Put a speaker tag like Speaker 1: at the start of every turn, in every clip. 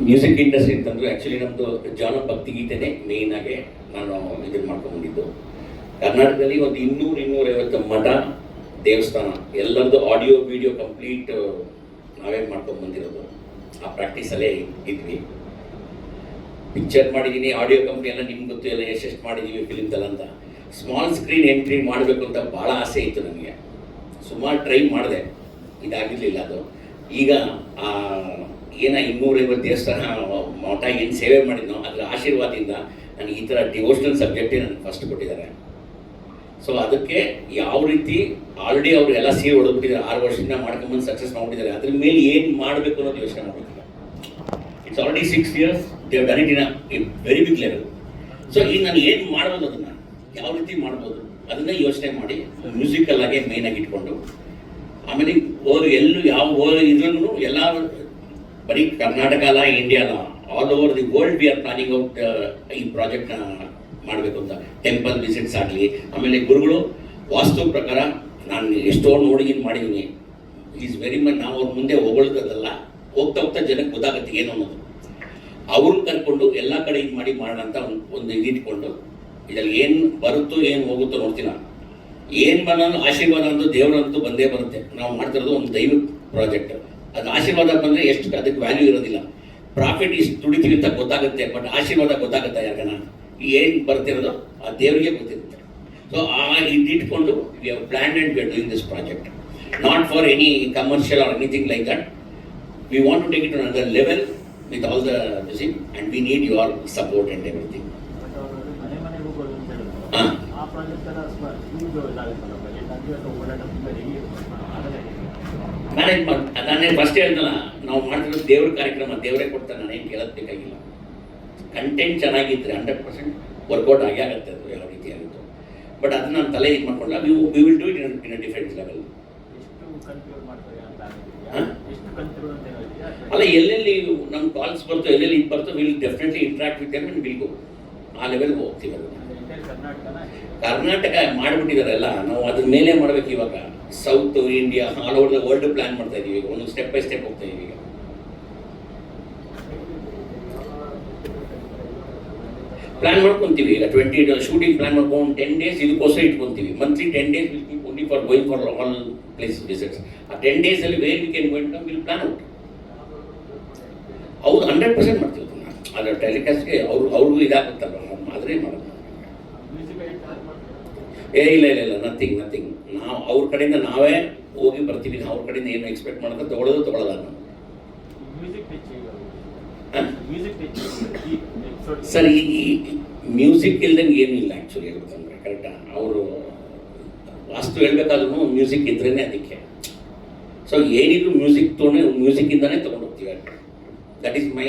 Speaker 1: Music industry ಅಂತಂದ್ರೆ actually ನಮ್ಮದು ಜಾನ ಭಕ್ತಿ ಗೀತೆನೇ ಮೇಯ್ನಾಗೆ ನಾನು ಇದನ್ನು ಮಾಡ್ಕೊಂಡ್ಬಂದಿದ್ದು. ಕರ್ನಾಟಕದಲ್ಲಿ ಒಂದು ಇನ್ನೂರು ಇನ್ನೂರೈವತ್ತು ಮಠ, ದೇವಸ್ಥಾನ ಎಲ್ಲರದ್ದು ಆಡಿಯೋ ವಿಡಿಯೋ ಕಂಪ್ಲೀಟ್ ನಾವೇ ಮಾಡ್ಕೊಂಡು ಬಂದಿರೋದು ಆ ಪ್ರಾಕ್ಟೀಸಲ್ಲೇ ಇದ್ವಿ. ಪಿಕ್ಚರ್ ಮಾಡಿದ್ದೀನಿ ಆಡಿಯೋ ಕಂಪ್ನಿ ಎಲ್ಲ ನಿಮ್ಗೆ ಗೊತ್ತು, ಎಲ್ಲ ಎಷ್ಟೆಷ್ಟು ಮಾಡಿದ್ದೀವಿ ಫಿಲಿಮ್ದಲ್ಲ ಅಂತ. ಸ್ಮಾಲ್ ಸ್ಕ್ರೀನ್ ಎಂಟ್ರಿ ಮಾಡಬೇಕು ಅಂತ ಭಾಳ ಆಸೆ ಇತ್ತು ನನಗೆ ಸುಮಾರು ಟ್ರೈ ಮಾಡಿದೆ. ಇದಾಗಿರಲಿಲ್ಲ ಅದು. ಈಗ, ಆ ಏನ ಇನ್ನೂರೈವತ್ತು ದೇವಸ್ಥಾನ ಮಠ ಏನು ಸೇವೆ ಮಾಡಿದ್ನೋ ಅದರ ಆಶೀರ್ವಾದದಿಂದ ನನಗೆ ಈ ಥರ ಡಿವೋಷನಲ್ ಸಬ್ಜೆಕ್ಟೇ ನನಗೆ ಫಸ್ಟ್ ಕೊಟ್ಟಿದ್ದಾರೆ. ಸೊ ಅದಕ್ಕೆ ಯಾವ ರೀತಿ ಆಲ್ರೆಡಿ ಅವರು ಎಲ್ಲ ಸೀರೆ ಹೊಡೆದ್ಬಿಟ್ಟಿದ್ದಾರೆ ಆರು ವರ್ಷದಿಂದ ಮಾಡ್ಕೊಂಬಂದು ಸಕ್ಸಸ್ ಮಾಡ್ಬಿಟ್ಟಿದ್ದಾರೆ, ಅದ್ರ ಮೇಲೆ ಏನು ಮಾಡಬೇಕು ಅನ್ನೋದು ಯೋಚನೆ ಮಾಡೋದಿಲ್ಲ it's already six years they've done it in very big level so ಈಗ ನಾನು ಏನು ಮಾಡ್ಬೋದು ಅದನ್ನು? ಯಾವ ರೀತಿ ಮಾಡ್ಬೋದು? ಅದನ್ನೇ ಯೋಚನೆ ಮಾಡಿ ಮ್ಯೂಸಿಕಲ್ ಆಗಿ ಮೇನ್ ಆಗಿ ಇಟ್ಕೊಂಡು, ಆಮೇಲೆ ಓರ್ ಎಲ್ಲೂ ಯಾವ ಇದ್ರೂ ಎಲ್ಲ ಬರೀ ಕರ್ನಾಟಕ ಅಲ್ಲ ಇಂಡಿಯಾ ಅಲ್ಲ. All over the world we are planning out ಈ ಪ್ರಾಜೆಕ್ಟ್ನ ಮಾಡಬೇಕು ಅಂತ. ಟೆಂಪಲ್ ವಿಸಿಟ್ಸ್ ಆಗಲಿ, ಆಮೇಲೆ ಗುರುಗಳು, ವಾಸ್ತು ಪ್ರಕಾರ ನಾನು ಎಷ್ಟೋ ನೋಡಿ ಮಾಡಿದ್ದೀನಿ ಈಸ್ ವೆರಿ ಮಚ್ ನಾವು ಅವ್ರ ಮುಂದೆ ಹೊಗಳ್ತದಲ್ಲ, ಹೋಗ್ತಾ ಹೋಗ್ತಾ ಜನಕ್ಕೆ ಗೊತ್ತಾಗತ್ತೆ ಏನು ಅನ್ನೋದು. ಅವ್ರನ್ನ ಕರ್ಕೊಂಡು ಎಲ್ಲ ಕಡೆ ಇದು ಮಾಡಿ ಮಾಡೋಣ ಅಂತ ಒಂದು ಇದಿಟ್ಕೊಂಡು ಇದ್ರಲ್ಲಿ ಏನು ಬರುತ್ತೋ ಏನು ಹೋಗುತ್ತೋ ನೋಡ್ತೀನ. ಏನು ಬರೋದು ಆಶೀರ್ವಾದ ಅಂತೂ ದೇವರಂತೂ ಬಂದೇ ಬರುತ್ತೆ. ನಾವು ಮಾಡ್ತಿರೋದು ಒಂದು ದೈವ ಪ್ರಾಜೆಕ್ಟ್ ಅದು ಆಶೀರ್ವಾದ ಬಂದರೆ ಎಷ್ಟು ಅದಕ್ಕೆ ವ್ಯಾಲ್ಯೂ ಇರೋದಿಲ್ಲ. ಪ್ರಾಫಿಟ್ ಇಷ್ಟು ದುಡಿತೀವಿ ಅಂತ ಗೊತ್ತಾಗುತ್ತೆ ಬಟ್ ಆಶೀರ್ವಾದ ಗೊತ್ತಾಗುತ್ತೆ ಯಾಕನ ಏನು ಬರ್ತಿರೋದು? ಆ ದೇವರಿಗೆ ಗೊತ್ತಿರುತ್ತೆ. ಸೊ ಆ ಇದಿಟ್ಕೊಂಡು we have plan and we are doing this project not for any commercial or anything like that we want to take it to level with all all the and and we need your support
Speaker 2: everything.
Speaker 1: ಹಾ. Manage ಮಾಡಿ ನಾನೇ first ಹೇಳ್ದಲ್ಲ ನಾವು ಮಾಡಿದ್ರೆ ದೇವ್ರ ಕಾರ್ಯಕ್ರಮ ದೇವರೇ ಕೊಡ್ತಾರೆ ನಾನೇನು ಕೇಳೋದು ಬೇಕಾಗಿಲ್ಲ. ಕಂಟೆಂಟ್ ಚೆನ್ನಾಗಿದ್ದರೆ ಹಂಡ್ರೆಡ್ ಪರ್ಸೆಂಟ್ ವರ್ಕೌಟ್ ಆಗೇ ಆಗುತ್ತೆ ಅದು ಯಾವ ರೀತಿ ಆಗುತ್ತೋ ಬಟ್ ಅದನ್ನ ನಾನು ತಲೆ ಇದು ಮಾಡ್ಕೊಂಡ. We we will do it in in different level? ಅಲ್ಲ ಎಲ್ಲೆಲ್ಲಿ ನಮ್ಮ ಕಾಲ್ಸ್ ಬರ್ತೋ ಎಲ್ಲೆಲ್ಲಿ ಇದು ಬರ್ತೋ will definitely interact with them and will go ಆ ಲೆವೆಲ್ಗೆ ಹೋಗ್ತೀವಿ ಅದನ್ನ.
Speaker 2: ಅಂದ್ರೆ entire ಕರ್ನಾಟಕನ
Speaker 1: ಕರ್ನಾಟಕ ಮಾಡಿಬಿಟ್ಟಿದಾರಲ್ಲ, ನಾವು ಅದ್ರ ಮೇಲೆ ಮಾಡ್ಬೇಕು ಇವಾಗ. South India all over the world plan ಮಾಡ್ತಾ ಇದೀವಿ ಈಗ ಒಂದು ಸ್ಟೆಪ್ ಬೈ ಸ್ಟೆಪ್ ಹೋಗ್ತಾ ಇದೀವಿ ಪ್ಲಾನ್ ಮಾಡ್ಕೊಂತೀವಿ ಈಗ ಟ್ವೆಂಟಿ ಶೂಟಿಂಗ್ ಪ್ಲಾನ್ ಮಾಡ್ಕೊಂಡು ಟೆನ್ ಡೇಸ್ ಇದಕ್ಕೋಸ್ಕರ ಇಟ್ಕೊಂತೀವಿ. Monthly ten days will keep only for going for all place visits ಆ ಟೆನ್ ಡೇಸ್ ಅಲ್ಲಿ where we can going will plan out ಅವ್ರು ಹಂಡ್ರೆಡ್ ಪರ್ಸೆಂಟ್ ಮಾಡ್ತೀವಿ ಅದನ್ನ. ಅದರ ಟೆಲಿಕಾಸ್ಟ್ಗೆ ಅವ್ರು, ಅವ್ರಿಗೂ ಇದಾಗುತ್ತಲ್ಲ ಆದರೆ ಮಾಡೋದು? ಏ ಇಲ್ಲ ಇಲ್ಲ ಇಲ್ಲ ನಥಿಂಗ್ ನಥಿಂಗ್ ನಾವು ಅವ್ರ ಕಡೆಯಿಂದ ನಾವೇ ಹೋಗಿ ಬರ್ತೀವಿ. ಅವ್ರ ಕಡೆಯಿಂದ ಏನು ಎಕ್ಸ್ಪೆಕ್ಟ್ ಮಾಡೋದು? ತೊಗೊಳೋದು ತೊಗೊಳಲ್ಲ ನಾವು. ಸರ್ ಈ ಮ್ಯೂಸಿಕ್ ಇಲ್ದಂಗೆ ಏನಿಲ್ಲ ಆ್ಯಕ್ಚುಲಿ ಹೇಳ್ಬೇಕಂದ್ರೆ ಕರೆಕ್ಟಾ ಅವರು ವಾಸ್ತು ಹೇಳ್ಬೇಕಾದ್ರೂ ಮ್ಯೂಸಿಕ್ ಇದ್ರೇ ಅದಕ್ಕೆ. ಸೊ ಏನಿದ್ರು ಮ್ಯೂಸಿಕ್ ತೊಗೊಂಡು ಮ್ಯೂಸಿಕ್ಕಿಂದನೇ ತೊಗೊಂಡು ಹೋಗ್ತೀವಿ. That is my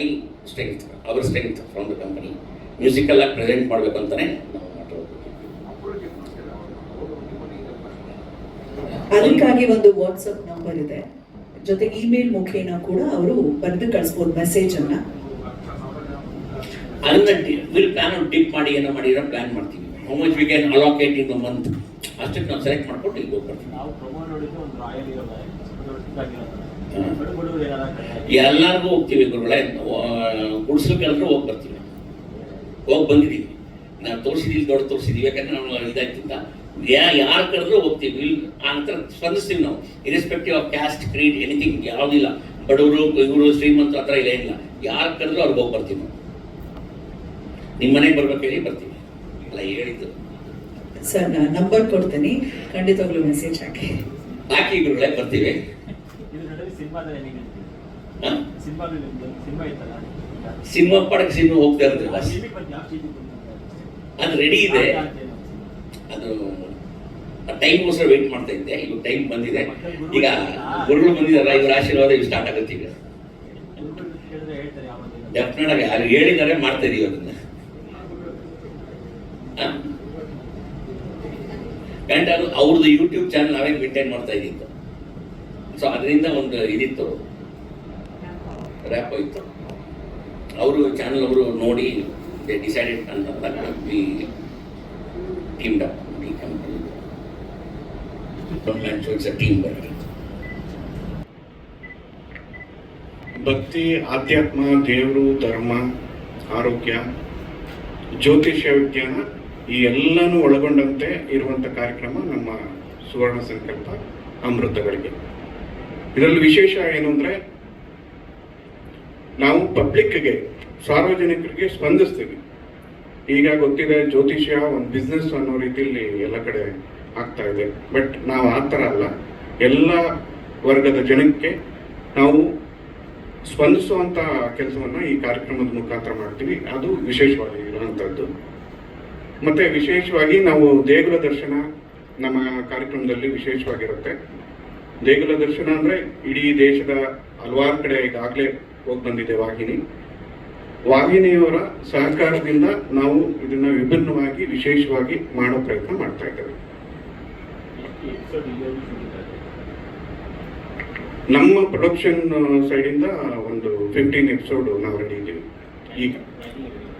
Speaker 1: strength our strength from the company ಮ್ಯೂಸಿಕಲ್ಲಾಗಿ present ಮಾಡಬೇಕು ಅಂತಾನೆ ನಾವು
Speaker 3: ಅದಕ್ಕಾಗಿ ಒಂದು ವಾಟ್ಸಪ್ ನಂಬರ್ ಇದೆ. ಜೊತೆಗೆ ಇಮೇಲ್ ಮುಖೇನ ಕೂಡ ಅವರು ಬರೆದು ಕಳಿಸ್ಬೋದು ಮೆಸೇಜ್ ಅನ್ನ.
Speaker 1: ಅದನ್ನ ವಿಲ್ ಪ್ಲಾನ್ ಡಿಪ್ ಮಾಡಿ ಏನೋ ಮಾಡಿರೋ ಪ್ಲಾನ್ ಮಾಡ್ತೀವಿ. How much we can allocate in the month ಅಷ್ಟಕ್ಕೆ ನಾವು ಸೆಲೆಕ್ಟ್ ಮಾಡ್ಕೊಂಡು ಇಲ್ಲಿ ಹೋಗ್ಬರ್ತೀವಿ.
Speaker 2: ನಾವು
Speaker 1: ಎಲ್ಲರಿಗೂ ಹೋಗ್ತೀವಿ ಗುರುಗಳೇ. ಗುಡ್ಸ್ಲು ಕೆಳಗೆ ಹೋಗಿ ಬರ್ತೀವಿ ಹೋಗಿ ಬಂದಿದ್ದೀವಿ ನಾವು ತೋರಿಸಿದೀವಿ ದೊಡ್ಡ ತೋರಿಸಿದೀವಿ ಯಾಕಂದ್ರೆ ನಾವು ಇದಾಯ್ತು ಅಂತ. ಯಾ ಯಾರು ಕರೆದ್ರೂ ಹೋಗ್ತೀವಿ. ಇಲ್ಲಿ ಆ ನಂತರ ಸ್ಪಂದಿಸ್ತೀವಿ ನಾವು. Irrespective of caste creed anything ಯಾವುದಿಲ್ಲ ಬಡವರು ಇವರು ಶ್ರೀಮಂತರು ಆ ಥರ ಇಲ್ಲ ಏನಿಲ್ಲ. ಯಾರು ಕರೆದ್ರೂ ಅವ್ರಿಗೆ ಹೋಗಿ ಬರ್ತೀವಿ ನಾವು. ನಿಮ್ಮ ಮನೆಗೆ ಬರ್ಬೇಕು ಹೇಳಿ ಬರ್ತೀವಿ. ಅಲ್ಲ ಹೇಳಿದ್ದು.
Speaker 3: ಸರ್ ನಾನು ನಂಬರ್ ಕೊಡ್ತೀನಿ. ಖಂಡಿತವಾಗ್ಲೂ ಮೆಸೇಜ್ ಹಾಕಿ.
Speaker 1: ಬಾಕಿ ಗುರುಗಳೇ ಬರ್ತೀವಿ.
Speaker 2: ಸಿನಿಮಾದಲ್ಲಿ ಸಿನಿಮಾ ಇತ್ತಲ್ಲ?
Speaker 1: ಸಿನಿಮಾ ಪಡಕ್ಕೆ ಸಿನಿಮಾ ಹೋಗ್ತಾ
Speaker 2: ಬಂತು
Speaker 1: ಅದು ರೆಡಿ ಇದೆ. ಅದು ಟೈಮ್ಗೋಸ್ಕರ ವೆಯ್ಟ್ ಮಾಡ್ತಾ ಇದ್ದೆ. ಈಗ ಟೈಮ್ ಬಂದಿದೆ. ಈಗ ಗುರುಗಳು ಬಂದಿದಾರಲ್ಲ ಇವ್ರ ಆಶೀರ್ವಾದ ಇವು ಸ್ಟಾರ್ಟ್ ಆಗುತ್ತೆ ಈಗ. ಡೆಫಿನೆಟ್ ಆಗಿ ಹೇಳಿದ್ದಾರೆ ಮಾಡ್ತಾ ಇದೀವಿ ಅದನ್ನ. ಅಂಡ್ ಗಂಟೆ ಅದು ಅವ್ರದ್ದು ಯೂಟ್ಯೂಬ್ ಚಾನಲ್ ನಾವೇ ಮೇಂಟೈನ್ ಮಾಡ್ತಾ ಇದ್ದಿತ್ತು ಸೊ ಅದರಿಂದ ಒಂದು ಇದಿತ್ತು. ರ್ಯಾಪ್ ಇತ್ತು ಅವರು ಚಾನಲ್ ಅವರು ನೋಡಿ ಡಿಸೈಡೆಡ್ ಅಂತ we teamed the company team
Speaker 4: ಭಕ್ತಿ, ಆಧ್ಯಾತ್ಮ, ದೇವರು, ಧರ್ಮ, ಆರೋಗ್ಯ, ಜ್ಯೋತಿಷ್ಯ ವಿಜ್ಞಾನ, ಈ ಎಲ್ಲನೂ ಒಳಗೊಂಡಂತೆ ಇರುವಂಥ ಕಾರ್ಯಕ್ರಮ ನಮ್ಮ ಸುವರ್ಣ ಸಂಕಲ್ಪ ಅಮೃತಗಳಿಗೆ. ಇದರಲ್ಲಿ ವಿಶೇಷ ಏನು ಅಂದರೆ ನಾವು ಪಬ್ಲಿಕ್ಗೆ ಸಾರ್ವಜನಿಕರಿಗೆ ಸ್ಪಂದಿಸ್ತೀವಿ. ಈಗ ಗೊತ್ತಿದೆ, ಜ್ಯೋತಿಷ್ಯ ಒಂದು ಬಿಸ್ನೆಸ್ ಅನ್ನೋ ರೀತಿಯಲ್ಲಿ ಎಲ್ಲ ಕಡೆ ಆಗ್ತಾ ಇದೆ. ಬಟ್ ನಾವು ಆ ಥರ ಅಲ್ಲ. ಎಲ್ಲ ವರ್ಗದ ಜನಕ್ಕೆ ನಾವು ಸ್ಪಂದಿಸುವಂಥ ಕೆಲಸವನ್ನು ಈ ಕಾರ್ಯಕ್ರಮದ ಮುಖಾಂತರ ಮಾಡ್ತೀವಿ. ಅದು ವಿಶೇಷವಾಗಿ ಇರುವಂಥದ್ದು ಮತ್ತೆ ವಿಶೇಷವಾಗಿ ನಾವು ದೇಗುಲ ದರ್ಶನ ನಮ್ಮ ಕಾರ್ಯಕ್ರಮದಲ್ಲಿ ವಿಶೇಷವಾಗಿರುತ್ತೆ. ದೇಗುಲ ದರ್ಶನ ಅಂದರೆ ಇಡೀ ದೇಶದ ಹಲವಾರು ಕಡೆ ಈಗಾಗಲೇ ಹೋಗಿ ಬಂದಿದೆ ವಾಹಿನಿ. ವಾಹಿನಿಯವರ ಸಹಕಾರದಿಂದ ನಾವು ಇದನ್ನ ವಿಭಿನ್ನವಾಗಿ, ವಿಶೇಷವಾಗಿ ಮಾಡೋ ಪ್ರಯತ್ನ ಮಾಡ್ತಾ ಇದ್ದೇವೆ. ನಮ್ಮ ಪ್ರೊಡಕ್ಷನ್ ಸೈಡಿಂದ ಒಂದು ಫಿಫ್ಟೀನ್ ಎಪಿಸೋಡ್ ನಾವು ರೆಡಿ ಇದ್ದೀವಿ. ಈಗ.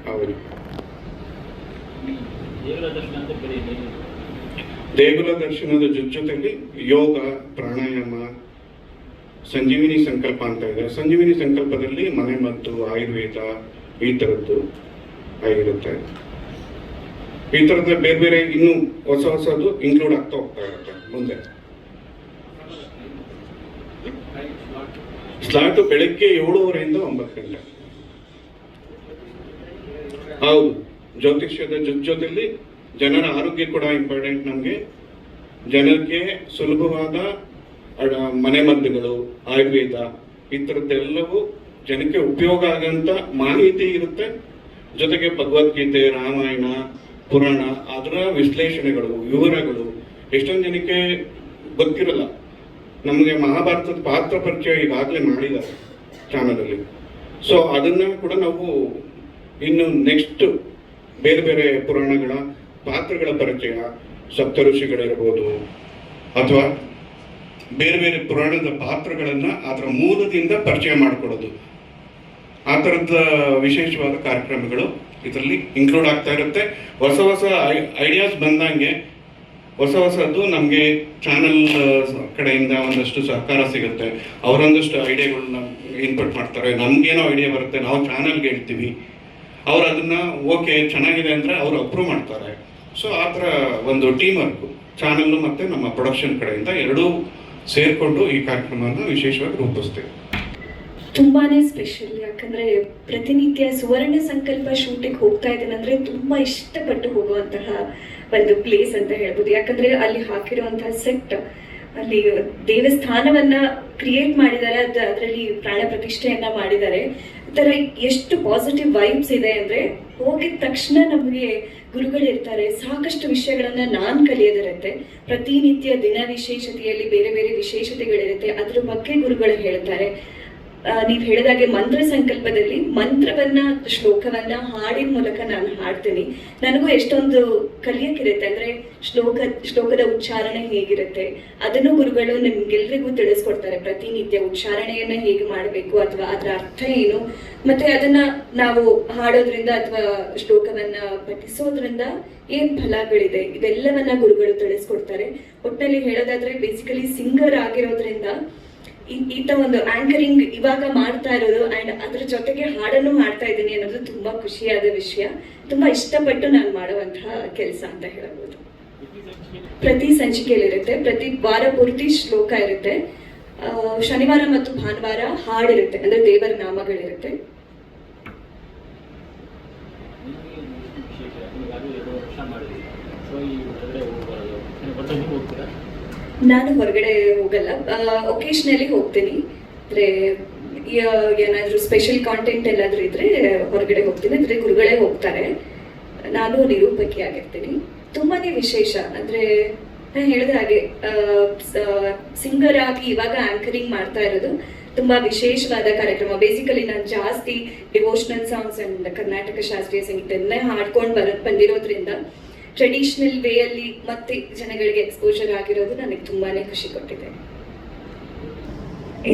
Speaker 4: ಹೌದು
Speaker 2: ಈ ದೇವರ ದರ್ಶನ ಅಂತ ಬೇರೆ ಏನೇನು
Speaker 4: ದೇಗುಲ ದರ್ಶನದ ಜೊತೆ ಜೊತೆಗೆ ಯೋಗ, ಪ್ರಾಣಾಯಾಮ, ಸಂಜೀವಿನಿ ಸಂಕಲ್ಪ ಅಂತ ಇದೆ. ಸಂಜೀವಿನಿ ಸಂಕಲ್ಪದಲ್ಲಿ ಮನೆ ಮತ್ತು ಆಯುರ್ವೇದ ಈ ಥರದ್ದು ಆಗಿರುತ್ತೆ. ಈ ಥರದ ಬೇರೆ ಬೇರೆ ಇನ್ನೂ ಹೊಸ ಹೊಸದು ಇನ್ಕ್ಲೂಡ್ ಆಗ್ತಾ ಹೋಗ್ತಾ ಇರುತ್ತೆ ಮುಂದೆ. ಸ್ಲಾಟ್ ಬೆಳಗ್ಗೆ ಏಳುವರೆಯಿಂದ ಒಂಬತ್ತು ಗಂಟೆ. ಹೌದು. ಜ್ಯೋತಿಷ್ಯದ ಜೊತೆ ಜೊತೆಲಿ ಜನರ ಆರೋಗ್ಯ ಕೂಡ ಇಂಪಾರ್ಟೆಂಟ್ ನಮಗೆ. ಜನಕ್ಕೆ ಸುಲಭವಾದ ಮನೆ ಮನೆಮದ್ದುಗಳು ಆಯುರ್ವೇದ, ಈ ಥರದ್ದೆಲ್ಲವೂ ಜನಕ್ಕೆ ಉಪಯೋಗ ಆಗಂತ ಮಾಹಿತಿ ಇರುತ್ತೆ. ಜೊತೆಗೆ ಭಗವದ್ಗೀತೆ, ರಾಮಾಯಣ, ಪುರಾಣ, ಅದರ ವಿಶ್ಲೇಷಣೆಗಳು, ವಿವರಗಳು ಎಷ್ಟೊಂದು ಜನಕ್ಕೆ ಗೊತ್ತಿರಲ್ಲ. ನಮಗೆ ಮಹಾಭಾರತದ ಪಾತ್ರ ಪರಿಚಯ ಈಗಾಗಲೇ ಮಾಡಿದ್ದಾರೆ ಚಾನಲಲ್ಲಿ. ಸೊ ಅದನ್ನ ಕೂಡ ನಾವು ಇನ್ನು ನೆಕ್ಸ್ಟ್ ಬೇರೆ ಬೇರೆ ಪುರಾಣಗಳ ಪಾತ್ರಗಳ ಪರಿಚಯ, ಸಪ್ತ ಋಷಿಗಳಿರ್ಬೋದು. ಅಥವಾ ಬೇರೆ ಬೇರೆ ಪುರಾಣದ ಪಾತ್ರಗಳನ್ನು ಅದರ ಮೂಲದಿಂದ ಪರಿಚಯ ಮಾಡಿಕೊಡೋದು. ಆ ಥರದ ವಿಶೇಷವಾದ ಕಾರ್ಯಕ್ರಮಗಳು ಇದರಲ್ಲಿ ಇನ್ಕ್ಲೂಡ್ ಆಗ್ತಾ ಇರುತ್ತೆ. ಹೊಸ ಹೊಸ ಐಡಿಯಾಸ್ ಬಂದಂಗೆ ಹೊಸ ಹೊಸದು ನಮಗೆ ಚಾನಲ್ ಕಡೆಯಿಂದ ಒಂದಷ್ಟು ಸಹಕಾರ ಸಿಗುತ್ತೆ. ಅವರೊಂದಷ್ಟು ಐಡಿಯಾಗಳನ್ನ ಇನ್ಪುಟ್ ಮಾಡ್ತಾರೆ. ನಮಗೇನೋ ಐಡಿಯಾ ಬರುತ್ತೆ, ನಾವು ಚಾನಲ್ಗೆ ಹೇಳ್ತೀವಿ. ಅವ್ರು ಅದನ್ನ ಓಕೆ ಚೆನ್ನಾಗಿದೆ ಅಂದರೆ ಅವ್ರು ಅಪ್ರೂವ್ ಮಾಡ್ತಾರೆ. ಸೊ ಆ ಥರ ಒಂದು ಟೀಮ್ ವರ್ಕು ಚಾನಲ್ಲು ಮತ್ತು ನಮ್ಮ ಪ್ರೊಡಕ್ಷನ್ ಕಡೆಯಿಂದ ಎರಡೂ ಸೇರಿಕೊಂಡು ಈ ಕಾರ್ಯಕ್ರಮವನ್ನು ವಿಶೇಷವಾಗಿ ರೂಪಿಸ್ತೇವೆ.
Speaker 5: ತುಂಬಾ ಸ್ಪೆಷಲ್ ಯಾಕಂದ್ರೆ ಪ್ರತಿನಿತ್ಯ ಸುವರ್ಣ ಸಂಕಲ್ಪ ಶೂಟಿಂಗ್ ಹೋಗ್ತಾ ಇದ್ದೇನೆ ಅಂದರೆ ತುಂಬಾ ಇಷ್ಟಪಟ್ಟು ಹೋಗುವಂತಹ ಒಂದು ಪ್ಲೇಸ್ ಅಂತ ಹೇಳ್ಬೋದು. ಯಾಕಂದ್ರೆ ಅಲ್ಲಿ ಹಾಕಿರುವಂತಹ ಸೆಟ್ ಅಲ್ಲಿ ದೇವಸ್ಥಾನವನ್ನ ಕ್ರಿಯೇಟ್ ಮಾಡಿದ್ದಾರೆ, ಅದು ಅದರಲ್ಲಿ ಪ್ರಾಣ ಪ್ರತಿಷ್ಠೆಯನ್ನ ಮಾಡಿದ್ದಾರೆ. ತರ ಎಷ್ಟು ಪಾಸಿಟಿವ್ ವೈಬ್ಸ್ ಇದೆ ಅಂದ್ರೆ ಹೋಗಿದ ತಕ್ಷಣ ನಮಗೆ ಗುರುಗಳಿರ್ತಾರೆ ಸಾಕಷ್ಟು ವಿಷಯಗಳನ್ನ ನಾನ್ ಕಲಿಯೋದಿರುತ್ತೆ. ಪ್ರತಿನಿತ್ಯ ದಿನ ವಿಶೇಷತೆಯಲ್ಲಿ ಬೇರೆ ಬೇರೆ ವಿಶೇಷತೆಗಳಿರುತ್ತೆ. ಅದ್ರ ಬಗ್ಗೆ ಗುರುಗಳು ಹೇಳ್ತಾರೆ. ನೀವ್ ಹೇಳಿದಾಗೆ ಮಂತ್ರ ಸಂಕಲ್ಪದಲ್ಲಿ ಮಂತ್ರವನ್ನ, ಶ್ಲೋಕವನ್ನ ಹಾಡಿನ ಮೂಲಕ ನಾನು ಹಾಡ್ತೀನಿ. ನನಗೂ ಎಷ್ಟೊಂದು ಕಲಿಯಕ್ಕಿರುತ್ತೆ ಅಂದ್ರೆ ಶ್ಲೋಕ, ಶ್ಲೋಕದ ಉಚ್ಚಾರಣೆ ಹೇಗಿರುತ್ತೆ, ಅದನ್ನು ಗುರುಗಳು ನಿಮ್ಗೆಲ್ರಿಗೂ ತಿಳಿಸ್ಕೊಡ್ತಾರೆ. ಪ್ರತಿನಿತ್ಯ ಉಚ್ಚಾರಣೆಯನ್ನ ಹೇಗೆ ಮಾಡಬೇಕು ಅಥವಾ ಅದರ ಅರ್ಥ ಏನು? ಮತ್ತೆ ಅದನ್ನ ನಾವು ಹಾಡೋದ್ರಿಂದ ಅಥವಾ ಶ್ಲೋಕವನ್ನ ಪಠಿಸೋದ್ರಿಂದ ಏನ್ ಫಲಗಳಿದೆ? ಇವೆಲ್ಲವನ್ನ ಗುರುಗಳು ತಿಳಿಸ್ಕೊಡ್ತಾರೆ. ಒಟ್ಟಿನಲ್ಲಿ ಹೇಳೋದಾದ್ರೆ ಬೇಸಿಕಲಿ ಸಿಂಗರ್ ಆಗಿರೋದ್ರಿಂದ ಈತ ಒಂದು ಆಂಕರಿಂಗ್ ಇವಾಗ ಮಾಡ್ತಾ ಇರೋದು ಅಂಡ್ ಅದ್ರ ಜೊತೆಗೆ ಹಾಡನ್ನು ಮಾಡ್ತಾ ಇದ್ದೀನಿ ಅನ್ನೋದು ತುಂಬಾ ಖುಷಿಯಾದ ವಿಷಯ. ತುಂಬಾ ಇಷ್ಟಪಟ್ಟು ನಾನು ಮಾಡುವಂತಹ ಕೆಲಸ ಅಂತ ಹೇಳಬಹುದು ಪ್ರತಿ ಸಂಚಿಕೆಯಲ್ಲಿ ಇರುತ್ತೆ ಪ್ರತಿ ವಾರ ಪೂರ್ತಿ ಶ್ಲೋಕ ಇರುತ್ತೆ. ಶನಿವಾರ ಮತ್ತು ಭಾನುವಾರ ಹಾಡಿರುತ್ತೆ, ಅಂದ್ರೆ ದೇವರ ನಾಮಗಳಿರುತ್ತೆ.
Speaker 2: ಈ
Speaker 5: ನಾನು ಹೊರಗಡೆ ಹೋಗಲ್ಲ. ಒಕೇಶನಲ್ಲಿ ಹೋಗ್ತೀನಿ. ಅಂದರೆ ಏನಾದರೂ ಸ್ಪೆಷಲ್ ಕಾಂಟೆಂಟ್ ಎಲ್ಲಾದರೂ ಇದ್ರೆ ಹೊರಗಡೆ ಹೋಗ್ತೀನಿ. ಅಂದರೆ ಗುರುಗಳೇ ಹೋಗ್ತಾರೆ. ನಾನು ನಿರೂಪಕಿ ಆಗಿರ್ತೀನಿ. ತುಂಬಾ ವಿಶೇಷ. ಅಂದರೆ ನಾನು ಹೇಳಿದ ಹಾಗೆ ಸಿಂಗರ್ ಆಗಿ ಇವಾಗ ಆಂಕರಿಂಗ್ ಮಾಡ್ತಾ ಇರೋದು ತುಂಬ ವಿಶೇಷವಾದ ಕಾರ್ಯಕ್ರಮ. ಬೇಸಿಕಲಿ ನಾನು ಜಾಸ್ತಿ ಡಿವೋಷನಲ್ ಸಾಂಗ್ಸ್ ಅಂಡ್ ಕರ್ನಾಟಕ ಶಾಸ್ತ್ರೀಯ ಸಂಗೀತನೇ ಹಾಡ್ಕೊಂಡು ಬರೋದು ಬಂದಿರೋದ್ರಿಂದ ಟ್ರೆಡಿಷನಲ್ ವೇಯಲ್ಲಿ ಮತ್ತೆ ಜನಗಳಿಗೆ ಎಕ್ಸ್ಪೋಜರ್ ಆಗಿರೋದು ನನಗೆ ತುಂಬಾನೇ ಖುಷಿ ಕೊಟ್ಟಿದೆ.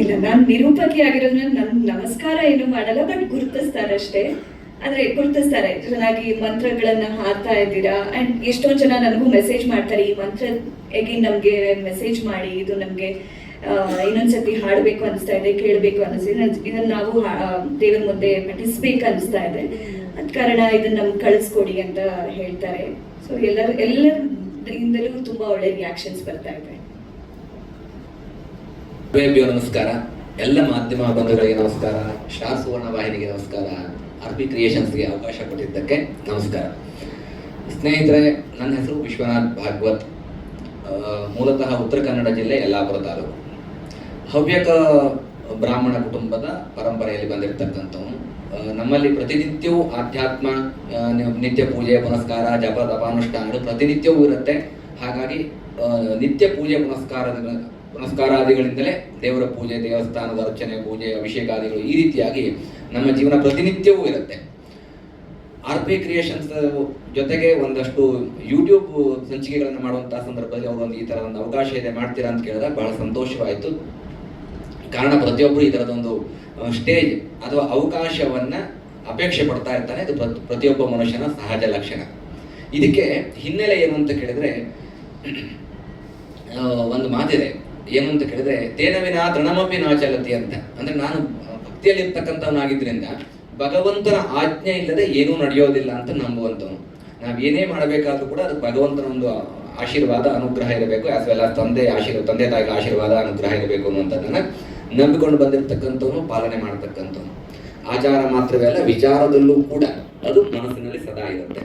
Speaker 5: ಇಲ್ಲ, ನಾನು ನಿರೂಪಕಿ ಆಗಿರೋದ್ರಿಂದ ನನ್ ನಮಸ್ಕಾರ ಏನು ಮಾಡಲ್ಲ ಬಟ್ ಗುರುತಿಸ್ತಾರೆ ಅಷ್ಟೇ ಆದ್ರೆ ಗುರುತಿಸ್ತಾರೆ, ಚೆನ್ನಾಗಿ ಮಂತ್ರಗಳನ್ನ ಹಾಡ್ತಾ ಇದ್ದೀರಾ? ಅಂಡ್ ಎಷ್ಟೋ ಜನ ನನಗೂ ಮೆಸೇಜ್ ಮಾಡ್ತಾರೆ, ಈ ಮಂತ್ರ ಎಗಿ ನಮ್ಗೆ ಮೆಸೇಜ್ ಮಾಡಿ, ಇದು ನಮ್ಗೆ ಇನ್ನೊಂದು ಇನ್ನೊಂದ್ಸತಿ ಹಾಡಬೇಕು ಅನಿಸ್ತಾ ಇದೆ, ಕೇಳಬೇಕು ಅನಿಸ್ತಿದೆ ಇದನ್ನ ನಾವು ದೇವರ ಮುಂದೆ ಪಠಿಸ್ಬೇಕು ಅನಿಸ್ತಾ ಇದೆ. ಅದ ಕಾರಣ ಇದನ್ನ ನಮ್ಗೆ ಕಳಿಸ್ಕೊಡಿ ಅಂತ ಹೇಳ್ತಾರೆ. ಸೊ ಎಲ್ಲರೂ ಎಲ್ಲರಿಂದಲೂ ತುಂಬಾ ಒಳ್ಳೆ ರಿಯಾಕ್ಷನ್ಸ್ ಬರ್ತಾ ಇದೆ.
Speaker 6: ನಮಸ್ಕಾರ. ಎಲ್ಲ ಮಾಧ್ಯಮ ಬಂಧುಗಳಿಗೆ ನಮಸ್ಕಾರ. ಶಾರ್ ಸುವರ್ಣ ವಾಹಿನಿಗೆ ನಮಸ್ಕಾರ. ಪಿ ಕ್ರಿಯೇಷನ್ಸ್ಗೆ ಅವಕಾಶ ಕೊಟ್ಟಿದ್ದಕ್ಕೆ ನಮಸ್ಕಾರ. ಸ್ನೇಹಿತರೆ, ನನ್ನ ಹೆಸರು ವಿಶ್ವನಾಥ್ ಭಾಗವತ್. ಮೂಲತಃ ಉತ್ತರ ಕನ್ನಡ ಜಿಲ್ಲೆ ಯಲ್ಲಾಪುರ ತಾಲೂಕು. ಹವ್ಯಕ ಬ್ರಾಹ್ಮಣ ಕುಟುಂಬದ ಪರಂಪರೆಯಲ್ಲಿ ಬಂದಿರತಕ್ಕಂಥವನು. ನಮ್ಮಲ್ಲಿ ಪ್ರತಿನಿತ್ಯವೂ ಆಧ್ಯಾತ್ಮ ನಿತ್ಯ ಪೂಜೆ, ಪುನಸ್ಕಾರ, ಜಪ ತಪಾನುಷ್ಠಾನಗಳು ಪ್ರತಿನಿತ್ಯವೂ ಇರುತ್ತೆ. ಹಾಗಾಗಿ ನಿತ್ಯ ಪೂಜೆ ಪುನಸ್ಕಾರ ಪುನಸ್ಕಾರಾದಿಗಳಿಂದಲೇ ದೇವರ ಪೂಜೆ, ದೇವಸ್ಥಾನದ ಅರ್ಚನೆ, ಪೂಜೆ, ಅಭಿಷೇಕಾದಿಗಳು ಈ ರೀತಿಯಾಗಿ ನಮ್ಮ ಜೀವನ ಪ್ರತಿನಿತ್ಯವೂ ಇರುತ್ತೆ. ಆರ್ ಪಿ ಕ್ರಿಯೇಷನ್ಸ್ ಜೊತೆಗೆ ಒಂದಷ್ಟು ಯೂಟ್ಯೂಬ್ ಸಂಚಿಕೆಗಳನ್ನು ಮಾಡುವಂತಹ ಸಂದರ್ಭದಲ್ಲಿ ಅವರು ಒಂದು ಈ ತರ ಒಂದು ಅವಕಾಶ ಇದೆ ಮಾಡ್ತೀರಾ ಅಂತ ಕೇಳಿದಾಗ ಬಹಳ ಸಂತೋಷವಾಯಿತು. ಕಾರಣ ಪ್ರತಿಯೊಬ್ಬರು ಈ ಥರದೊಂದು ಸ್ಟೇಜ್ ಅಥವಾ ಅವಕಾಶವನ್ನ ಅಪೇಕ್ಷೆ ಪಡ್ತಾ ಇರ್ತಾನೆ. ಇದು ಪ್ರತಿ- ಪ್ರತಿಯೊಬ್ಬ ಮನುಷ್ಯನ ಸಹಜ ಲಕ್ಷಣ. ಇದಕ್ಕೆ ಹಿನ್ನೆಲೆ ಏನು ಅಂತ ಕೇಳಿದ್ರೆ ಒಂದು ಮಾತಿದೆ. ಏನು ಅಂತ ಕೇಳಿದ್ರೆ ತೇನವಿನ ತೃಣಮಪಿ ನಾಚಲತಿ ಅಂತ. ಅಂದ್ರೆ ನಾನು ಭಕ್ತಿಯಲ್ಲಿ ಇರ್ತಕ್ಕಂಥವನಾಗಿದ್ರಿಂದ ಭಗವಂತನ ಆಜ್ಞೆ ಇಲ್ಲದೆ ಏನೂ ನಡೆಯೋದಿಲ್ಲ ಅಂತ ನಂಬುವಂಥವನು. ನಾವು ಏನೇ ಮಾಡಬೇಕಾದ್ರೂ ಕೂಡ ಅದು ಭಗವಂತನ ಒಂದು ಆಶೀರ್ವಾದ, ಅನುಗ್ರಹ ಇರಬೇಕು. ಆಸ್ ವೆಲ್ ತಂದೆ ಆಶೀರ್ವಾದ ತಂದೆ ತಾಯಿಗಳ ಆಶೀರ್ವಾದ, ಅನುಗ್ರಹ ಇರಬೇಕು ಅನ್ನುವಂಥದ್ದನ್ನ ನಂಬಿಕೊಂಡು ಬಂದಿರತಕ್ಕಂಥವನು, ಪಾಲನೆ ಮಾಡತಕ್ಕಂಥವನು. ಆಚಾರ ಮಾತ್ರವೇ ಅಲ್ಲ, ವಿಚಾರದಲ್ಲೂ ಕೂಡ ಅದು ಮನಸ್ಸಿನಲ್ಲಿ ಸದಾ ಇರುತ್ತೆ.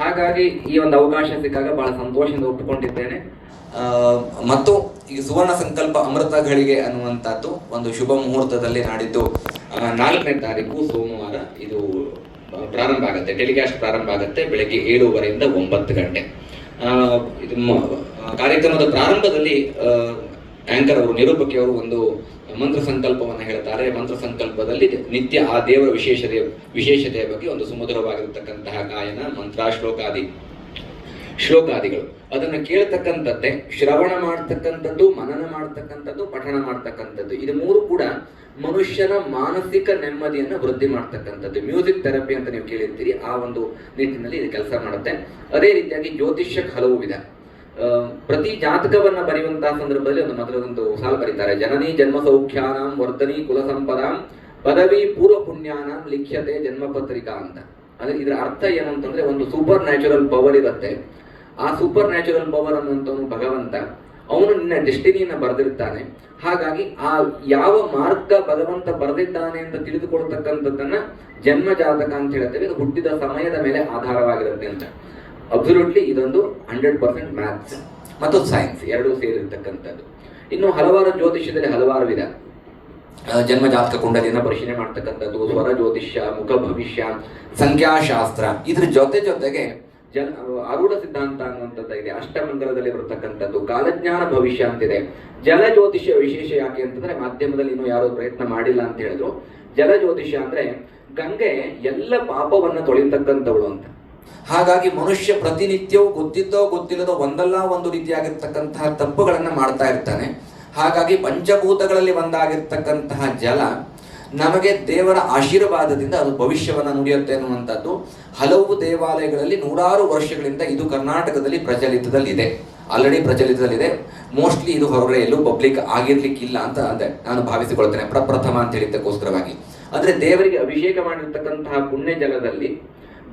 Speaker 6: ಹಾಗಾಗಿ ಈ ಒಂದು ಅವಕಾಶ ಸಿಕ್ಕಾಗ ಬಹಳ ಸಂತೋಷದಿಂದ ಒಪ್ಪಿಕೊಂಡಿದ್ದೇನೆ. ಮತ್ತು ಈ ಸುವರ್ಣ ಸಂಕಲ್ಪ ಅಮೃತ ಘಳಿಗೆ ಅನ್ನುವಂಥದ್ದು ಒಂದು ಶುಭ ಮುಹೂರ್ತದಲ್ಲಿ ನಾಡಿದ್ದು ನಾಲ್ಕನೇ ತಾರೀಕು ಸೋಮವಾರ. ಇದು ಪ್ರಾರಂಭ ಆಗುತ್ತೆ. ಟೆಲಿಕಾಸ್ಟ್ ಪ್ರಾರಂಭ ಆಗುತ್ತೆ ಬೆಳಗ್ಗೆ ಏಳುವರೆಯಿಂದ ಒಂಬತ್ತು ಗಂಟೆ. ಇದು ಕಾರ್ಯಕ್ರಮದ ಪ್ರಾರಂಭದಲ್ಲಿ ಆಂಕರ್ ಅವರು, ನಿರೂಪಕಿ ಅವರು ಒಂದು ಮಂತ್ರ ಸಂಕಲ್ಪವನ್ನು ಹೇಳ್ತಾರೆ. ಮಂತ್ರ ಸಂಕಲ್ಪದಲ್ಲಿ ನಿತ್ಯ ಆ ದೇವರ ವಿಶೇಷತೆ, ವಿಶೇಷತೆಯ ಬಗ್ಗೆ ಒಂದು ಸುಮಧುರವಾಗಿರತಕ್ಕಂತಹ ಗಾಯನ ಮಂತ್ರ ಶ್ಲೋಕಾದಿ ಶ್ಲೋಕಾದಿಗಳು. ಅದನ್ನು ಕೇಳ್ತಕ್ಕಂಥದ್ದೇ, ಶ್ರವಣ ಮಾಡ್ತಕ್ಕಂಥದ್ದು, ಮನನ ಮಾಡ್ತಕ್ಕಂಥದ್ದು, ಪಠಣ ಮಾಡ್ತಕ್ಕಂಥದ್ದು. ಇದು ಮೂರು ಕೂಡ ಮನುಷ್ಯನ ಮಾನಸಿಕ ನೆಮ್ಮದಿಯನ್ನು ವೃದ್ಧಿ ಮಾಡ್ತಕ್ಕಂಥದ್ದು. ಮ್ಯೂಸಿಕ್ ಥೆರಪಿ ಅಂತ ನೀವು ಕೇಳಿರ್ತೀರಿ. ಆ ಒಂದು ನಿಟ್ಟಿನಲ್ಲಿ ಇದು ಕೆಲಸ ಮಾಡುತ್ತೆ. ಅದೇ ರೀತಿಯಾಗಿ ಜ್ಯೋತಿಷ್ಯಕ್ಕೆ ಹಲವು ವಿಧ. ಪ್ರತಿ ಜಾತಕವನ್ನ ಬರೆಯುವಂತಹ ಸಂದರ್ಭದಲ್ಲಿ ಒಂದು ಮೊದಲೊಂದು ಸಾಲು ಬರೀತಾರೆ. ಜನನಿ ಜನ್ಮ ಸೌಖ್ಯಾನಾಂ ವರ್ಧನಿ ಕುಲ ಸಂಪದಾಂ ಪದವಿ ಪೂರ್ವ ಪುಣ್ಯಾನಾಂ ಲಿಖ್ಯತೆ ಜನ್ಮ ಪತ್ರಿಕಾ ಅಂತ. ಅಂದ್ರೆ ಇದರ ಅರ್ಥ ಏನು ಅಂತಂದ್ರೆ ಒಂದು ಸೂಪರ್ ನ್ಯಾಚುರಲ್ ಪವರ್ ಇರುತ್ತೆ. ಆ ಸೂಪರ್ ನ್ಯಾಚುರಲ್ ಪವರ್ ಅನ್ನುವಂಥವನು ಭಗವಂತ. ಅವನು ನಿನ್ನ ಡೆಸ್ಟಿನಿಯನ್ನ ಬರೆದಿರ್ತಾನೆ. ಹಾಗಾಗಿ ಆ ಯಾವ ಮಾರ್ಗ ಭಗವಂತ ಬರೆದಿದ್ದಾನೆ ಅಂತ ತಿಳಿದುಕೊಳ್ತಕ್ಕಂಥದ್ದನ್ನ ಜನ್ಮ ಜಾತಕ ಅಂತ ಹೇಳ್ತೇವೆ. ಇದು ಹುಟ್ಟಿದ ಸಮಯದ ಮೇಲೆ ಆಧಾರವಾಗಿರುತ್ತೆ ಅಂತ. ಅಬ್ಸಲ್ಯೂಟ್ಲಿ ಇದೊಂದು ಹಂಡ್ರೆಡ್ ಪರ್ಸೆಂಟ್ ಮ್ಯಾಥ್ಸ್ ಮತ್ತು ಸೈನ್ಸ್ ಎರಡೂ ಸೇರಿರ್ತಕ್ಕಂಥದ್ದು. ಇನ್ನು ಹಲವಾರು ಜ್ಯೋತಿಷ್ಯದಲ್ಲಿ ಹಲವಾರು ವಿಧ ಜನ್ಮ ಜಾತಕ ಕುಂಡಲಿನ ಪರಿಶೀಲನೆ ಮಾಡ್ತಕ್ಕಂಥದ್ದು, ಸ್ವರ, ಜ್ಯೋತಿಷ್ಯ, ಮುಖ, ಭವಿಷ್ಯ, ಸಂಖ್ಯಾಶಾಸ್ತ್ರ. ಇದ್ರ ಜೊತೆ ಜೊತೆಗೆ ಜನ್ ಆರೂಢ ಸಿದ್ಧಾಂತ ಅನ್ನುವಂಥದ್ದು ಇದೆ. ಅಷ್ಟಮಂಗಲದಲ್ಲಿ ಬರ್ತಕ್ಕಂಥದ್ದು, ಕಾಲಜ್ಞಾನ ಭವಿಷ್ಯ ಅಂತಿದೆ. ಜಲ ಜ್ಯೋತಿಷ್ಯ ವಿಶೇಷ ಯಾಕೆ ಅಂತಂದ್ರೆ ಮಾಧ್ಯಮದಲ್ಲಿ ಇನ್ನೂ ಯಾರು ಪ್ರಯತ್ನ ಮಾಡಿಲ್ಲ ಅಂತ ಹೇಳಿದ್ರು. ಜಲ ಜ್ಯೋತಿಷ್ಯ ಅಂದ್ರೆ ಗಂಗೆ ಎಲ್ಲ ಪಾಪವನ್ನ ತೊಳಿತಕ್ಕಂಥವಳು ಅಂತ. ಹಾಗಾಗಿ ಮನುಷ್ಯ ಪ್ರತಿನಿತ್ಯವೂ ಗೊತ್ತಿದ್ದೋ ಗೊತ್ತಿಲ್ಲದೋ ಒಂದಲ್ಲ ಒಂದು ರೀತಿಯಾಗಿರ್ತಕ್ಕಂತಹ ತಪ್ಪುಗಳನ್ನು ಮಾಡ್ತಾ ಇರ್ತಾನೆ. ಹಾಗಾಗಿ ಪಂಚಭೂತಗಳಲ್ಲಿ ಒಂದಾಗಿರ್ತಕ್ಕಂತಹ ಜಲ ನಮಗೆ ದೇವರ ಆಶೀರ್ವಾದದಿಂದ ಅದು ಭವಿಷ್ಯವನ್ನ ನುಡಿಯುತ್ತೆ ಅನ್ನುವಂಥದ್ದು. ಹಲವು ದೇವಾಲಯಗಳಲ್ಲಿ ನೂರಾರು ವರ್ಷಗಳಿಂದ ಇದು ಕರ್ನಾಟಕದಲ್ಲಿ ಪ್ರಚಲಿತದಲ್ಲಿದೆ. ಆಲ್ರೆಡಿ ಪ್ರಚಲಿತದಲ್ಲಿದೆ. ಮೋಸ್ಟ್ಲಿ ಇದು ಹೊರಗಡೆ ಎಲ್ಲೂ ಪಬ್ಲಿಕ್ ಆಗಿರ್ಲಿಕ್ಕಿಲ್ಲ ಅಂತ ಅಂದೆ. ನಾನು ಭಾವಿಸಿಕೊಳ್ತೇನೆ. ಪ್ರಪ್ರಥಮ ಅಂತ ಹೇಳಿದ್ದಕ್ಕೋಸ್ಕರವಾಗಿ. ಅಂದ್ರೆ ದೇವರಿಗೆ ಅಭಿಷೇಕ ಮಾಡಿರ್ತಕ್ಕಂತಹ ಪುಣ್ಯ ಜಲದಲ್ಲಿ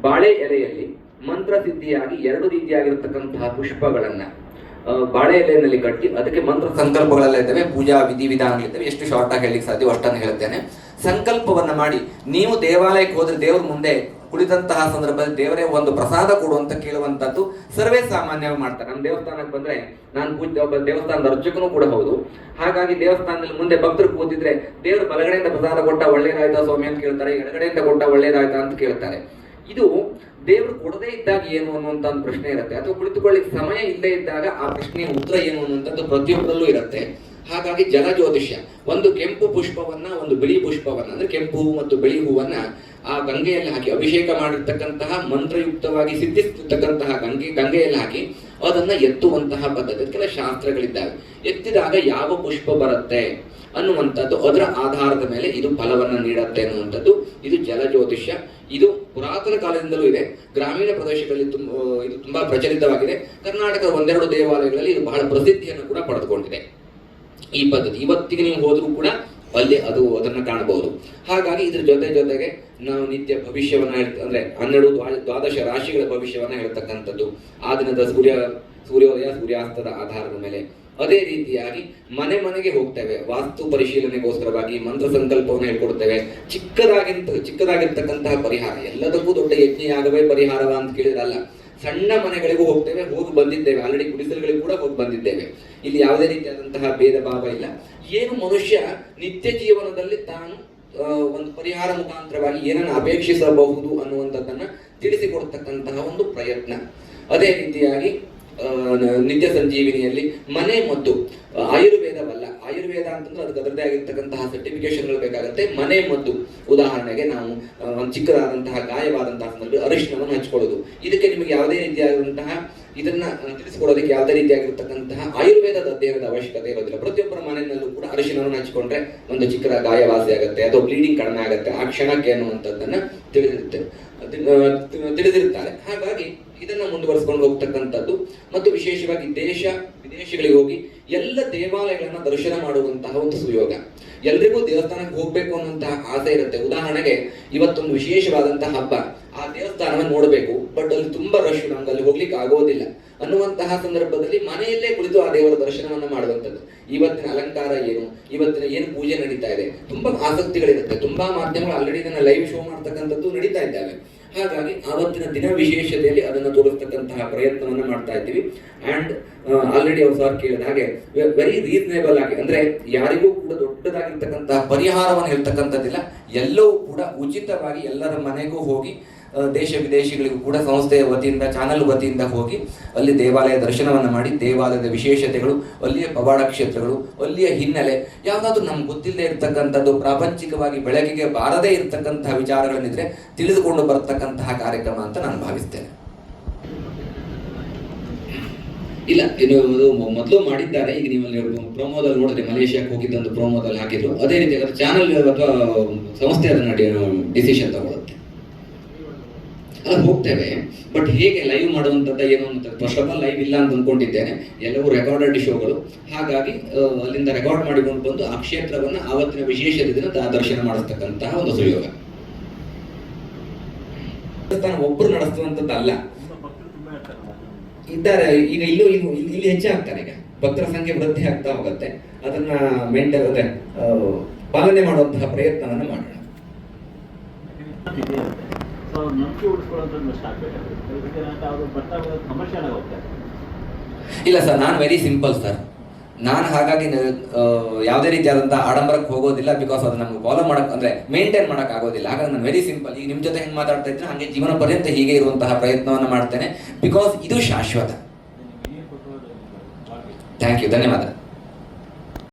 Speaker 6: ಬಾಳೆ ಎಲೆಯಲ್ಲಿ ಮಂತ್ರ ಸಿದ್ಧಿಯಾಗಿ ಎರಡು ರೀತಿಯಾಗಿರತಕ್ಕಂತಹ ಪುಷ್ಪಗಳನ್ನ ಬಾಳೆ ಎಲೆಯಲ್ಲಿ ಕಟ್ಟಿ ಅದಕ್ಕೆ ಮಂತ್ರ ಸಂಕಲ್ಪಗಳೆಲ್ಲ ಇದ್ದಾವೆ, ಪೂಜಾ ವಿಧಿ ವಿಧಿವಿಧಾನಗಳಿದ್ದಾವೆ ಎಷ್ಟು ಶಾರ್ಟ್ ಆಗಿ ಹೇಳಲಿಕ್ಕೆ ಸಾಧ್ಯ ಅಷ್ಟನ್ನು ಹೇಳ್ತೇನೆ ಸಂಕಲ್ಪವನ್ನ ಮಾಡಿ, ನೀವು ದೇವಾಲಯಕ್ಕೆ ಹೋದ್ರೆ ದೇವ್ರ ಮುಂದೆ ಕುಳಿತಂತಹ ಸಂದರ್ಭದಲ್ಲಿ ದೇವರೇ ಒಂದು ಪ್ರಸಾದ ಕೊಡು ಅಂತ ಕೇಳುವಂತದ್ದು ಸರ್ವೇ ಸಾಮಾನ್ಯವಾಗಿ ಮಾಡ್ತಾರೆ. ನಮ್ಮ ದೇವಸ್ಥಾನಕ್ಕೆ ಬಂದ್ರೆ ನಾನು ಪೂಜೆ, ಒಬ್ಬ ದೇವಸ್ಥಾನದ ಅರ್ಚಕನೂ ಕೂಡ ಹೌದು. ಹಾಗಾಗಿ ದೇವಸ್ಥಾನದಲ್ಲಿ ಮುಂದೆ ಭಕ್ತರು ಕೂತಿದ್ರೆ ದೇವ್ರ ಬಲಗಡೆಯಿಂದ ಪ್ರಸಾದ ಕೊಟ್ಟ ಒಳ್ಳೇದಾಯ್ತಾ ಸ್ವಾಮಿ ಅಂತ ಕೇಳ್ತಾರೆ, ಎಡಗಡೆಯಿಂದ ಕೊಟ್ಟ ಒಳ್ಳೇದಾಯ್ತಾ ಅಂತ ಕೇಳ್ತಾರೆ. ಇದು ದೇವರು ಕೊಡದೇ ಇದ್ದಾಗ ಏನು ಅನ್ನುವಂತ ಒಂದು ಪ್ರಶ್ನೆ ಇರುತ್ತೆ. ಅಥವಾ ಕುಳಿತುಕೊಳ್ಳಿಕ್ಕೆ ಸಮಯ ಇಲ್ಲದೆ ಇದ್ದಾಗ ಆ ಪ್ರಶ್ನೆಯ ಉತ್ತರ ಏನು ಅನ್ನುವಂಥದ್ದು ಪ್ರತಿಯೊಬ್ಬರಲ್ಲೂ ಇರುತ್ತೆ. ಹಾಗಾಗಿ ಜಲ ಜ್ಯೋತಿಷ್ಯ ಒಂದು ಕೆಂಪು ಪುಷ್ಪವನ್ನ, ಒಂದು ಬಿಳಿ ಪುಷ್ಪವನ್ನ, ಅಂದ್ರೆ ಕೆಂಪು ಹೂ ಮತ್ತು ಬಿಳಿ ಹೂವನ್ನ ಆ ಗಂಗೆಯಲ್ಲಿ ಹಾಕಿ ಅಭಿಷೇಕ ಮಾಡಿರ್ತಕ್ಕಂತಹ ಮಂತ್ರಯುಕ್ತವಾಗಿ ಸಿದ್ಧಿಸಿರ್ತಕ್ಕಂತಹ ಗಂಗೆ, ಗಂಗೆಯಲ್ಲಿ ಹಾಕಿ ಅದನ್ನ ಎತ್ತುವಂತಹ ಪದ್ಧತಿ, ಕೆಲ ಶಾಸ್ತ್ರಗಳಿದ್ದಾವೆ. ಎತ್ತಿದಾಗ ಯಾವ ಪುಷ್ಪ ಬರುತ್ತೆ? ಅನ್ನುವಂಥದ್ದು ಅದರ ಆಧಾರದ ಮೇಲೆ ಇದು ಫಲವನ್ನ ನೀಡುತ್ತೆ ಅನ್ನುವಂಥದ್ದು ಇದು ಜಲಜ್ಯೋತಿಷ್ಯ ಇದು ಪುರಾತನ ಕಾಲದಿಂದಲೂ ಇದೆ. ಗ್ರಾಮೀಣ ಪ್ರದೇಶಗಳಲ್ಲಿ ತುಂಬ ಇದು ತುಂಬಾ ಪ್ರಚಲಿತವಾಗಿದೆ. ಕರ್ನಾಟಕದ ಒಂದೆರಡು ದೇವಾಲಯಗಳಲ್ಲಿ ಇದು ಬಹಳ ಪ್ರಸಿದ್ಧಿಯನ್ನು ಕೂಡ ಪಡೆದುಕೊಂಡಿದೆ. ಈ ಪದ್ಧತಿ. ಇವತ್ತಿಗೆ ನೀವು ಹೋದ್ರೂ ಕೂಡ ಅಲ್ಲಿ ಅದು ಅದನ್ನು ಕಾಣಬಹುದು. ಹಾಗಾಗಿ ಇದ್ರ ಜೊತೆ ಜೊತೆಗೆ ನಾವು ನಿತ್ಯ ಭವಿಷ್ಯವನ್ನ ಅಂದ್ರೆ ಹನ್ನೆರಡು ದ್ವಾ- ದ್ವಾದಶ ರಾಶಿಗಳ ಭವಿಷ್ಯವನ್ನ ಹೇಳ್ತಕ್ಕಂಥದ್ದು. ಆ ದಿನದ ಸೂರ್ಯ, ಸೂರ್ಯೋದಯ ಸೂರ್ಯಾಸ್ತದ ಆಧಾರದ ಮೇಲೆ ಅದೇ ರೀತಿಯಾಗಿ ಮನೆ ಮನೆಗೆ ಹೋಗ್ತೇವೆ. ವಾಸ್ತು ಪರಿಶೀಲನೆಗೋಸ್ಕರವಾಗಿ ಮಂತ್ರ ಸಂಕಲ್ಪವನ್ನು ಹೇಳ್ಕೊಡ್ತೇವೆ. ಚಿಕ್ಕದಾಗಿಂತ, ಚಿಕ್ಕದಾಗಿರ್ತಕ್ಕಂತಹ ಪರಿಹಾರ. ಎಲ್ಲದಕ್ಕೂ ದೊಡ್ಡ ಯಜ್ಞೆಯಾಗವೇ ಪರಿಹಾರವ ಅಂತ ಕೇಳಿರಲ್ಲ. ಸಣ್ಣ ಮನೆಗಳಿಗೂ ಹೋಗ್ತೇವೆ, ಹೋಗಿ ಬಂದಿದ್ದೇವೆ. ಆಲ್ರೆಡಿ ಗುಡಿಸಲುಗಳಿಗೂ ಕೂಡ ಹೋಗಿ ಬಂದಿದ್ದೇವೆ. ಇಲ್ಲಿ ಯಾವುದೇ ರೀತಿಯಾದಂತಹ ಭೇದ ಭಾವ ಇಲ್ಲ. ಏನು ಮನುಷ್ಯ ನಿತ್ಯ ಜೀವನದಲ್ಲಿ ತಾನು ಒಂದು ಪರಿಹಾರ ಮುಖಾಂತರವಾಗಿ ಏನನ್ನು ಅಪೇಕ್ಷಿಸಬಹುದು ಅನ್ನುವಂಥದ್ದನ್ನ ತಿಳಿಸಿಕೊಡ್ತಕ್ಕಂತಹ ಒಂದು ಪ್ರಯತ್ನ. ಅದೇ ರೀತಿಯಾಗಿ ನಿತ್ಯ ಸಂಜೀವಿನಿಯಲ್ಲಿ ಮನೆ ಮದ್ದು, ಆಯುರ್ವೇದವಲ್ಲ. ಆಯುರ್ವೇದ ಅಂತಂದ್ರೆ ಅದಕ್ಕೆ ಅದರದೇ ಆಗಿರ್ತಕ್ಕಂತಹ ಸರ್ಟಿಫಿಕೇಶನ್ಗಳು ಬೇಕಾಗುತ್ತೆ. ಮನೆ ಮದ್ದು. ಉದಾಹರಣೆಗೆ ನಾವು ಒಂದು ಚಿಕ್ಕದಾದಂತಹ, ಗಾಯವಾದಂತಹ ಸಂದರ್ಭದಲ್ಲಿ ಅರಿಶಿನವನ್ನು ಹಚ್ಕೊಳ್ಳೋದು. ಇದಕ್ಕೆ ನಿಮಗೆ ಯಾವುದೇ ರೀತಿಯಾದಂತಹ ಇದನ್ನ ತಿಳಿಸಿಕೊಡೋದಕ್ಕೆ ಯಾವುದೇ ರೀತಿಯಾಗಿರ್ತಕ್ಕಂತಹ ಆಯುರ್ವೇದದ ಅಧ್ಯಯನದ ಅವಶ್ಯಕತೆ ಇರೋದಿಲ್ಲ. ಪ್ರತಿಯೊಬ್ಬರ ಮನೆಯಲ್ಲೂ ಕೂಡ ಅರಿಶಿನವನ್ನು ಹಚ್ಕೊಂಡ್ರೆ ಒಂದು ಚಿಕ್ಕದ ಗಾಯವಾಸಿ ಆಗುತ್ತೆ. ಅಥವಾ ಬ್ಲೀಡಿಂಗ್ ಕಡಿಮೆ ಆಗುತ್ತೆ. ಆ ಕ್ಷಣಕ್ಕೆ ಅನ್ನುವಂಥದ್ದನ್ನ ತಿಳಿದಿರುತ್ತೆ. ತಿಳಿದಿರುತ್ತಾರೆ. ಹಾಗಾಗಿ ಇದನ್ನ ಮುಂದುವರಿಸಿಕೊಂಡು ಹೋಗ್ತಕ್ಕಂಥದ್ದು. ಮತ್ತು ವಿಶೇಷವಾಗಿ ದೇಶ, ವಿದೇಶಗಳಿಗೆ ಹೋಗಿ ಎಲ್ಲ ದೇವಾಲಯಗಳನ್ನ ದರ್ಶನ ಮಾಡುವಂತಹ ಒಂದು ಸುಯೋಗ. ಎಲ್ರಿಗೂ ದೇವಸ್ಥಾನಕ್ಕೆ ಹೋಗ್ಬೇಕು ಅನ್ನುವಂತಹ ಆಸೆ ಇರುತ್ತೆ. ಉದಾಹರಣೆಗೆ, ಇವತ್ತೊಂದು ವಿಶೇಷವಾದಂತಹ ಹಬ್ಬ. ಆ ದೇವಸ್ಥಾನವನ್ನು ನೋಡಬೇಕು ಬಟ್ ಅಲ್ಲಿ ತುಂಬಾ ರಶ್ ನಮ್ಗೆ ಅಲ್ಲಿ ಹೋಗ್ಲಿಕ್ಕೆ ಆಗೋದಿಲ್ಲ. ಅನ್ನುವಂತಹ ಸಂದರ್ಭದಲ್ಲಿ ಮನೆಯಲ್ಲೇ ಕುಳಿತು ಆ ದೇವರ ದರ್ಶನವನ್ನು ಮಾಡುವಂಥದ್ದು. ಇವತ್ತಿನ ಅಲಂಕಾರ ಏನು? ಇವತ್ತಿನ ಏನು ಪೂಜೆ ನಡೀತಾ ಇದೆ? ತುಂಬಾ ಆಸಕ್ತಿಗಳಿರುತ್ತೆ. ತುಂಬಾ ಮಾಧ್ಯಮಗಳು ಆಲ್ರೆಡಿ ಇದನ್ನ ಲೈವ್ ಶೋ ಮಾಡ್ತಕ್ಕಂಥದ್ದು ನಡೀತಾ ಇದ್ದಾವೆ. ಹಾಗಾಗಿ ಆವತ್ತಿನ ದಿನ ವಿಶೇಷತೆಯಲ್ಲಿ ಅದನ್ನು ತೋರಿಸ್ತಕ್ಕಂತಹ ಪ್ರಯತ್ನವನ್ನು ಮಾಡ್ತಾ ಇದ್ದೀವಿ. ಅಂಡ್ ಆಲ್ರೆಡಿ ಅವ್ರು ಸರ್ ಕೇಳಿದ ಹಾಗೆ ವೆರಿ ರೀಸನೇಬಲ್ ಆಗಿ, ಅಂದ್ರೆ ಯಾರಿಗೂ ಕೂಡ ದೊಡ್ಡದಾಗಿರ್ತಕ್ಕಂತಹ ಪರಿಹಾರವನ್ನು ಹೇಳ್ತಕ್ಕಂಥದ್ದಿಲ್ಲ. ಎಲ್ಲವೂ ಕೂಡ ಉಚಿತವಾಗಿ ಎಲ್ಲರ ಮನೆಗೂ ಹೋಗಿ ದೇಶ ವಿದೇಶಿಗಳಿಗೂ ಕೂಡ ಸಂಸ್ಥೆಯ ವತಿಯಿಂದ, ಚಾನಲ್ ವತಿಯಿಂದ ಹೋಗಿ ಅಲ್ಲಿ ದೇವಾಲಯ ದರ್ಶನವನ್ನು ಮಾಡಿ, ದೇವಾಲಯದ ವಿಶೇಷತೆಗಳು, ಅಲ್ಲಿಯ ಪವಾಡ ಕ್ಷೇತ್ರಗಳು, ಅಲ್ಲಿಯ ಹಿನ್ನೆಲೆ, ಯಾವುದಾದ್ರೂ ನಮ್ಗೆ ಗೊತ್ತಿಲ್ಲದೆ ಇರತಕ್ಕಂಥದ್ದು, ಪ್ರಾಪಂಚಿಕವಾಗಿ ಬೆಳಕಿಗೆ ಬಾರದೇ ಇರತಕ್ಕಂತಹ ವಿಚಾರಗಳನ್ನಿದ್ರೆ ತಿಳಿದುಕೊಂಡು ಬರತಕ್ಕಂತಹ ಕಾರ್ಯಕ್ರಮ ಅಂತ ನಾನು ಭಾವಿಸ್ತೇನೆ. ಇಲ್ಲ ಮೊದಲು ಮಾಡಿದ್ದಾರೆ, ಈಗ ನೀವು ಪ್ರೋಮೋದಲ್ಲಿ ನೋಡಿದ್ರೆ ಮಲೇಷ್ಯಾಕ್ಕೆ ಹೋಗಿದ್ದೊಂದು ಪ್ರೋಮೋದಲ್ಲಿ ಹಾಕಿದ್ರು, ಅದೇ ರೀತಿ ಚಾನಲ್ ಅಥವಾ ಸಂಸ್ಥೆ ಅದನ್ನ ಡಿಸಿಷನ್ ತಗೊಳುತ್ತೆ. ಅಲ್ಲ ಹೋಗ್ತೇವೆ. ಬಟ್ ಹೇಗೆ ಲೈವ್ ಮಾಡುವಂಥದ್ದು ಏನು ಅಂತ ಫಸ್ಟ್ ಆಫ್ ಆಲ್ ಲೈವ್ ಇಲ್ಲ ಅಂತ ಅಂದ್ಕೊಂಡಿದ್ದೇನೆ ಎಲ್ಲವೂ ರೆಕಾರ್ಡೆಡ್ ಶೋಗಳು ಹಾಗಾಗಿ ಅಲ್ಲಿಂದ ರೆಕಾರ್ಡ್ ಮಾಡಿಕೊಂಡು ಬಂದು ಆ ಕ್ಷೇತ್ರವನ್ನು ಆವತ್ತಿನ ವಿಶೇಷ ದಿನ ದರ್ಶನ ಮಾಡಿಸ್ತಕ್ಕಂತಹ ಒಂದು ಸುಯೋಗ. ಒಬ್ಬರು
Speaker 2: ತುಂಬ ಇರ್ತಾರಲ್ಲ
Speaker 6: ಇದ್ದಾರೆ. ಈಗ ಇಲ್ಲೂ ಇಲ್ಲೂ, ಇಲ್ಲಿ ಹೆಚ್ಚೆ ಹೆಚ್ಚಾಗ್ತಾರೆ ಈಗ. ಭಕ್ತರ ಸಂಖ್ಯೆ ವೃದ್ಧಿ ಆಗ್ತಾ ಹೋಗುತ್ತೆ. ಅದನ್ನ ಮೇಂಟೈನ್ ಪಾಲನೆ ಮಾಡುವಂತಹ ಪ್ರಯತ್ನವನ್ನು ಮಾಡೋಣ.
Speaker 2: ಅವ್ರು ನಂಬಿಕೆ ಉಳಿಸ್ಕೊಳ್ಳೋಂಥದ್ದು ಸ್ಟಾರ್ಟ್ ಅಂತ ಅವರು ಬರ್ತಾ ಹೋಗೋದು ಕಮರ್ಷಿಯಲ್ ಆಗಿ ಹೋಗ್ತಾರೆ.
Speaker 6: ಇಲ್ಲ ಸರ್ ನಾನು ವೆರಿ ಸಿಂಪಲ್ ಸರ್. ನಾನು ಹಾಗಾಗಿ ಯಾವುದೇ ರೀತಿಯಾದಂಥ ಆಡಂಬರಕ್ಕೆ ಹೋಗೋದಿಲ್ಲ ಬಿಕಾಸ್ ಅದು ನಮ್ಗೆ ಫಾಲೋ ಮಾಡೋಕೆ ಅಂದರೆ ಮೇಂಟೈನ್ ಮಾಡೋಕೆ ಆಗೋದಿಲ್ಲ. ಹಾಗಾಗಿ ನಾನು ವೆರಿ ಸಿಂಪಲ್ ಈಗ ನಿಮ್ಮ ಜೊತೆ ಹೆಂಗೆ ಮಾತಾಡ್ತಾ ಇದ್ರೆ ಹಾಗೆ ಜೀವನ ಪರ್ಯಂತ ಹೀಗೆ ಇರುವಂತಹ ಪ್ರಯತ್ನವನ್ನು ಮಾಡ್ತೇನೆ. ಬಿಕಾಸ್ ಇದು ಶಾಶ್ವತ. ಥ್ಯಾಂಕ್ ಯು ಧನ್ಯವಾದ.